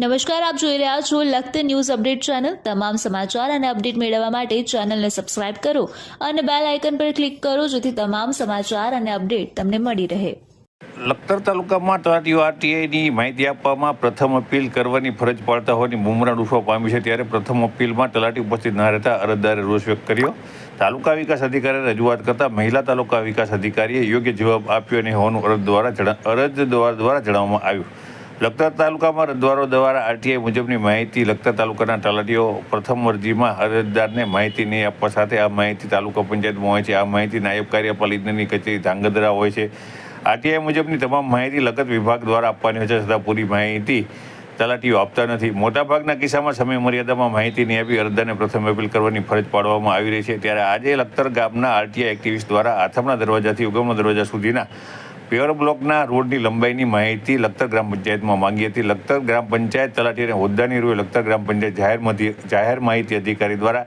નમસ્કાર, આપ જોઈ રહ્યા છો લખત ન્યૂઝ અપડેટ ચેનલ. તમામ સમાચાર અને અપડેટ મેળવવા માટે ચેનલને સબસ્ક્રાઇબ કરો અને બેલ આઇકન પર ક્લિક કરો જેથી તમામ સમાચાર અને અપડેટ તમને મળી રહે. લખતર તાલુકામાં આરટીઆઈની માહિતી આપવામાં પ્રથમ અપીલ કરવાની ફરજ પાડતા હોવાની બુમરાણ ઉઠવા પામી છે ત્યારે પ્રથમ અપીલમાં તલાટી ઉપસ્થિત ના રહેતા અરજદારે રોષ વ્યક્ત કર્યો. તાલુકા વિકાસ અધિકારીએ રજૂઆત કરતા મહિલા તાલુકા વિકાસ અધિકારીએ યોગ્ય જવાબ આપ્યો નહીં હોવાનું અરજ દ્વારા અરજ દ્વારા જણાવવામાં આવ્યું. લખતર તાલુકામાં અરજદારો દ્વારા આરટીઆઈ મુજબની માહિતી લખતર તાલુકાના તલાટીઓ પ્રથમ અરજીમાં અરજદારને માહિતી નહીં આપવા સાથે આ માહિતી તાલુકા પંચાયતમાં હોય છે. આ માહિતી નાયબ કાર્યપાલિકાની કચેરી ધાંગધ્રા હોય છે. આરટીઆઈ મુજબની તમામ માહિતી લખત વિભાગ દ્વારા આપવાની હોય છે છતાં પૂરી માહિતી તલાટીઓ આપતા નથી. મોટાભાગના કિસ્સામાં સમય મર્યાદામાં માહિતી નહીં આપી અરજદારને પ્રથમ અપીલ કરવાની ફરજ પાડવામાં આવી રહી છે. ત્યારે આજે લખતર ગામના આરટીઆઈ એક્ટિવિસ્ટ દ્વારા આથમના દરવાજાથી ઉગમના દરવાજા સુધીના પ્યોર બ્લોકના રોડની લંબાઈની માહિતી લખતર ગ્રામ પંચાયતમાં માંગી હતી. લખતર ગ્રામ પંચાયત તલાટી અને હોદ્દાની રૂએ લખતર ગ્રામ પંચાયત જાહેર જાહેર માહિતી અધિકારી દ્વારા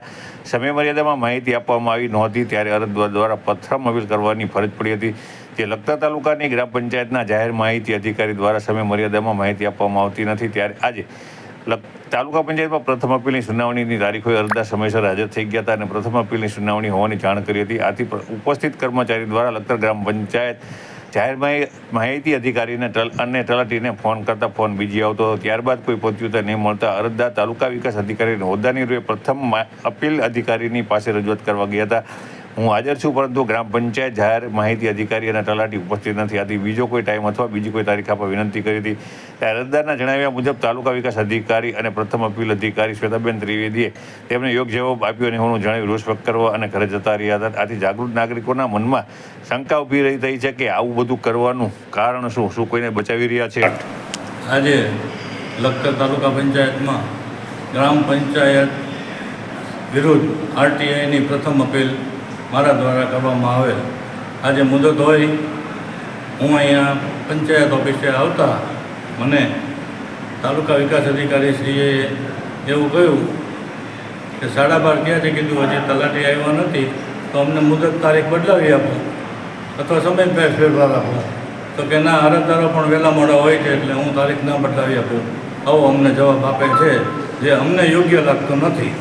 સમયમર્યાદામાં માહિતી આપવામાં આવી નહોતી. ત્યારે અરજદાર દ્વારા પ્રથમ અપીલ કરવાની ફરજ પડી હતી. જે લખતર તાલુકાની ગ્રામ પંચાયતના જાહેર માહિતી અધિકારી દ્વારા સમય મર્યાદામાં માહિતી આપવામાં આવતી નથી. ત્યારે આજે તાલુકા પંચાયતમાં પ્રથમ અપીલની સુનાવણીની તારીખોએ અરજદાર સમયસર હાજર થઈ ગયા હતા અને પ્રથમ અપીલની સુનાવણી હોવાની જાણ કરી હતી. આથી ઉપસ્થિત કર્મચારી દ્વારા લખતર ગ્રામ પંચાયત જાહેર માહિતી અધિકારીને અને તલાટીને ફોન કરતા ફોન બીજી આવતો હતો. ત્યારબાદ કોઈ પ્રત્યુત્તર નહીં મળતા અરજદાર તાલુકા વિકાસ અધિકારીને હોદ્દાની રૂપે પ્રથમ અપીલ અધિકારીની પાસે રજૂઆત કરવા ગયા હતા. હું હાજર છું, પરંતુ ગ્રામ પંચાયત જાહેર માહિતી અધિકારી અને તલાટી ઉપસ્થિત નથી. આથી બીજો કોઈ ટાઈમ અથવા બીજી કોઈ તારીખ આપવા વિનંતી કરી હતી. ત્યારે અરજદારના જણાવ્યા મુજબ તાલુકા વિકાસ અધિકારી અને પ્રથમ અપીલ અધિકારી શ્વેતાબેન ત્રિવેદીએ તેમને યોગ્ય જવાબ આપ્યો અને હું જણાવી, રોષ વ્યક્ત કરવા અને ઘરે જતા રહ્યા હતા. આથી જાગૃત નાગરિકોના મનમાં શંકા ઊભી રહી થઈ છે કે આવું બધું કરવાનું કારણ શું? શું કોઈને બચાવી રહ્યા છે? આજે લખતર તાલુકા પંચાયતમાં ગ્રામ પંચાયત વિરુદ્ધ આરટીઆઈની પ્રથમ અપીલ મારા દ્વારા કરવામાં આવેલ. આજે મુદત હોય, હું અહીંયા પંચાયત ઓફિસે આવતા મને તાલુકા વિકાસ અધિકારીશ્રીએ એવું કહ્યું કે સાડા બાર ક્યાં છે કીધું, હજી તલાટી આવ્યા નથી, તો અમને મુદત તારીખ બદલાવી આપો અથવા સમય ફેર ફેરફાર આપો. તો કે ના, અરજદારો પણ વહેલા મોડા હોય છે એટલે હું તારીખ ના બદલાવી આપું. આવો અમને જવાબ આપે છે, જે અમને યોગ્ય લાગતો નથી.